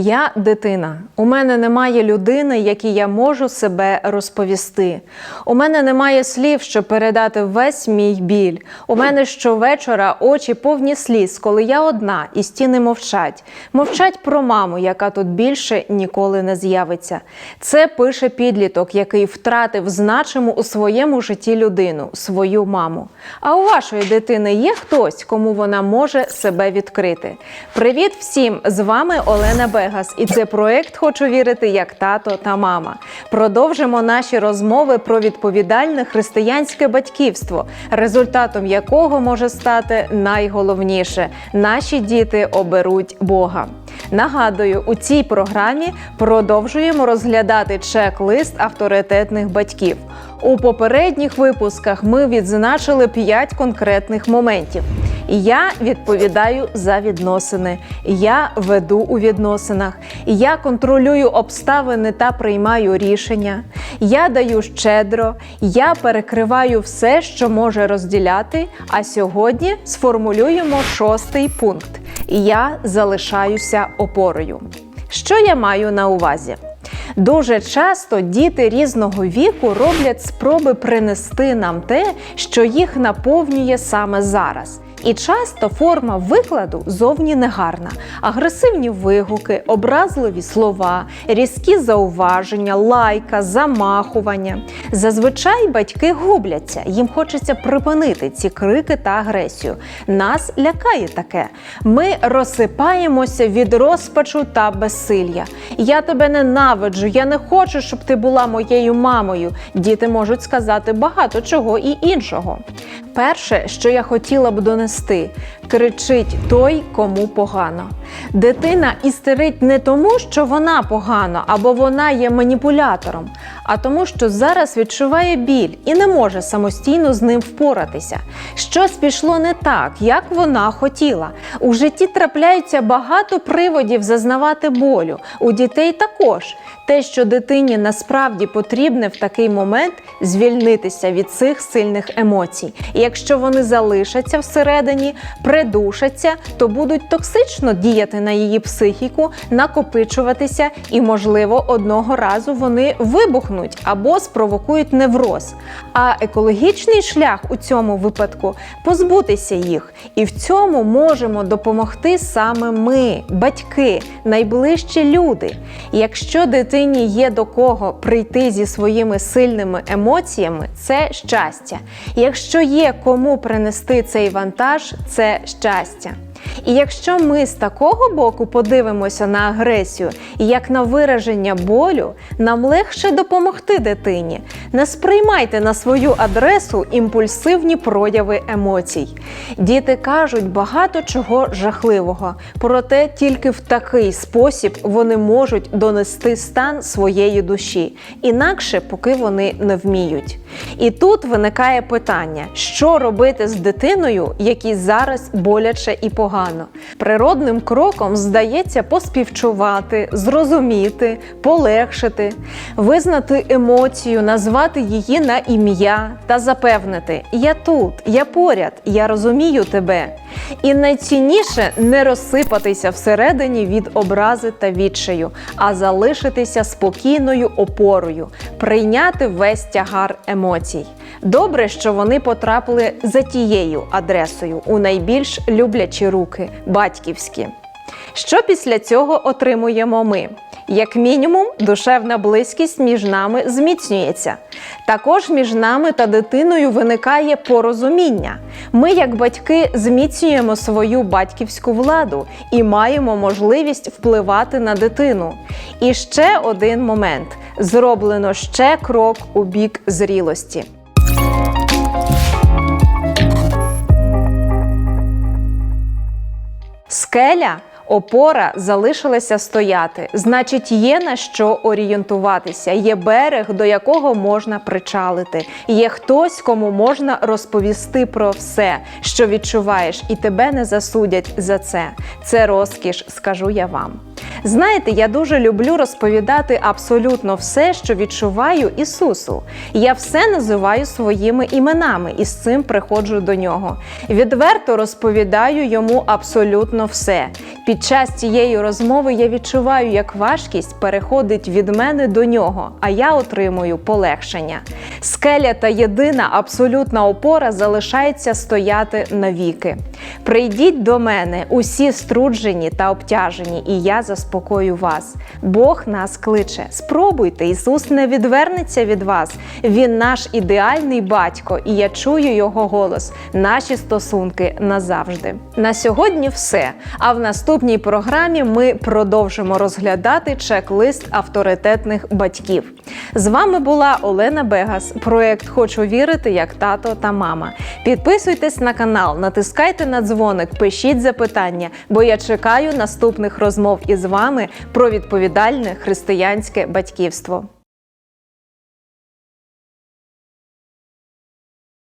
Я дитина. У мене немає людини, якій я можу себе розповісти. У мене немає слів, щоб передати весь мій біль. У мене щовечора очі повні сліз, коли я одна, і стіни мовчать. Мовчать про маму, яка тут більше ніколи не з'явиться. Це пише підліток, який втратив значиму у своєму житті людину, свою маму. А у вашої дитини є хтось, кому вона може себе відкрити. Привіт всім! З вами Олена Бегас, і це проект Хочу вірити як тато та мама. Продовжимо наші розмови про відповідальне християнське батьківство, результатом якого може стати найголовніше: наші діти оберуть Бога. Нагадую, у цій програмі продовжуємо розглядати чек-лист авторитетних батьків. У попередніх випусках ми відзначили 5 конкретних моментів. Я відповідаю за відносини, я веду у відносинах, я контролюю обставини та приймаю рішення, я даю щедро, я перекриваю все, що може розділяти. А сьогодні сформулюємо шостий пункт: я залишаюся опорою. Що я маю на увазі? Дуже часто діти різного віку роблять спроби принести нам те, що їх наповнює саме зараз. І часто форма викладу зовні негарна. Агресивні вигуки, образливі слова, різкі зауваження, лайка, замахування. Зазвичай батьки губляться, їм хочеться припинити ці крики та агресію. Нас лякає таке. Ми розсипаємося від розпачу та безсилля. Я тебе ненавиджу, я не хочу, щоб ти була моєю мамою. Діти можуть сказати багато чого і іншого. Перше, що я хотіла б донести, кричить той, кому погано. Дитина істерить не тому, що вона погано або вона є маніпулятором, а тому, що зараз відчуває біль і не може самостійно з ним впоратися. Щось пішло не так, як вона хотіла. У житті трапляється багато приводів зазнавати болю. У дітей також. Те, що дитині насправді потрібне в такий момент звільнитися від цих сильних емоцій. І якщо вони залишаться всередині, придушаться, то будуть токсично діяти на її психіку, накопичуватися, і, можливо, одного разу вони вибухнуть або спровокують невроз. А екологічний шлях у цьому випадку позбутися їх. І в цьому можемо допомогти саме ми, батьки, найближчі люди. Якщо дитині є до кого прийти зі своїми сильними емоціями, це щастя. Якщо є кому принести цей вантаж, це щастя. І якщо ми з такого боку подивимося на агресію і як на вираження болю, нам легше допомогти дитині. Не сприймайте на свою адресу імпульсивні прояви емоцій. Діти кажуть багато чого жахливого, проте тільки в такий спосіб вони можуть донести стан своєї душі, інакше поки вони не вміють. І тут виникає питання, що робити з дитиною, якій зараз боляче і погано. Природним кроком здається поспівчувати, зрозуміти, полегшити, визнати емоцію, назвати її на ім'я та запевнити: Я тут, я поряд, я розумію тебе. І найцінніше не розсипатися всередині від образи та відчаю, а залишитися спокійною опорою, прийняти весь тягар емоцій. Добре, що вони потрапили за тією адресою у найбільш люблячі руки батьківські. Що після цього отримуємо ми? Як мінімум, душевна близькість між нами зміцнюється. Також між нами та дитиною виникає порозуміння. Ми, як батьки, зміцнюємо свою батьківську владу і маємо можливість впливати на дитину. І ще один момент: зроблено ще крок у бік зрілості. Скеля, опора залишилася стояти. Значить, є на що орієнтуватися. Є берег, до якого можна причалити. Є хтось, кому можна розповісти про все, що відчуваєш, і тебе не засудять за це. Це розкіш, скажу я вам. Знаєте, я дуже люблю розповідати абсолютно все, що відчуваю Ісусу. Я все називаю своїми іменами і з цим приходжу до нього. Відверто розповідаю йому абсолютно все. Під час цієї розмови я відчуваю, як важкість переходить від мене до нього, а я отримую полегшення. Скеля та єдина абсолютна опора залишається стояти навіки. Прийдіть до мене, усі струджені та обтяжені, і я заспокою вас. Бог нас кличе. Спробуйте, Ісус не відвернеться від вас. Він наш ідеальний батько, і я чую його голос. Наші стосунки назавжди. На сьогодні все. А в наступній програмі ми продовжимо розглядати чек-лист авторитетних батьків. З вами була Олена Бегас, проект Хочу вірити як тато та мама. Підписуйтесь на канал, натискайте на дзвоник, пишіть запитання, бо я чекаю наступних розмов із вами про відповідальне християнське батьківство.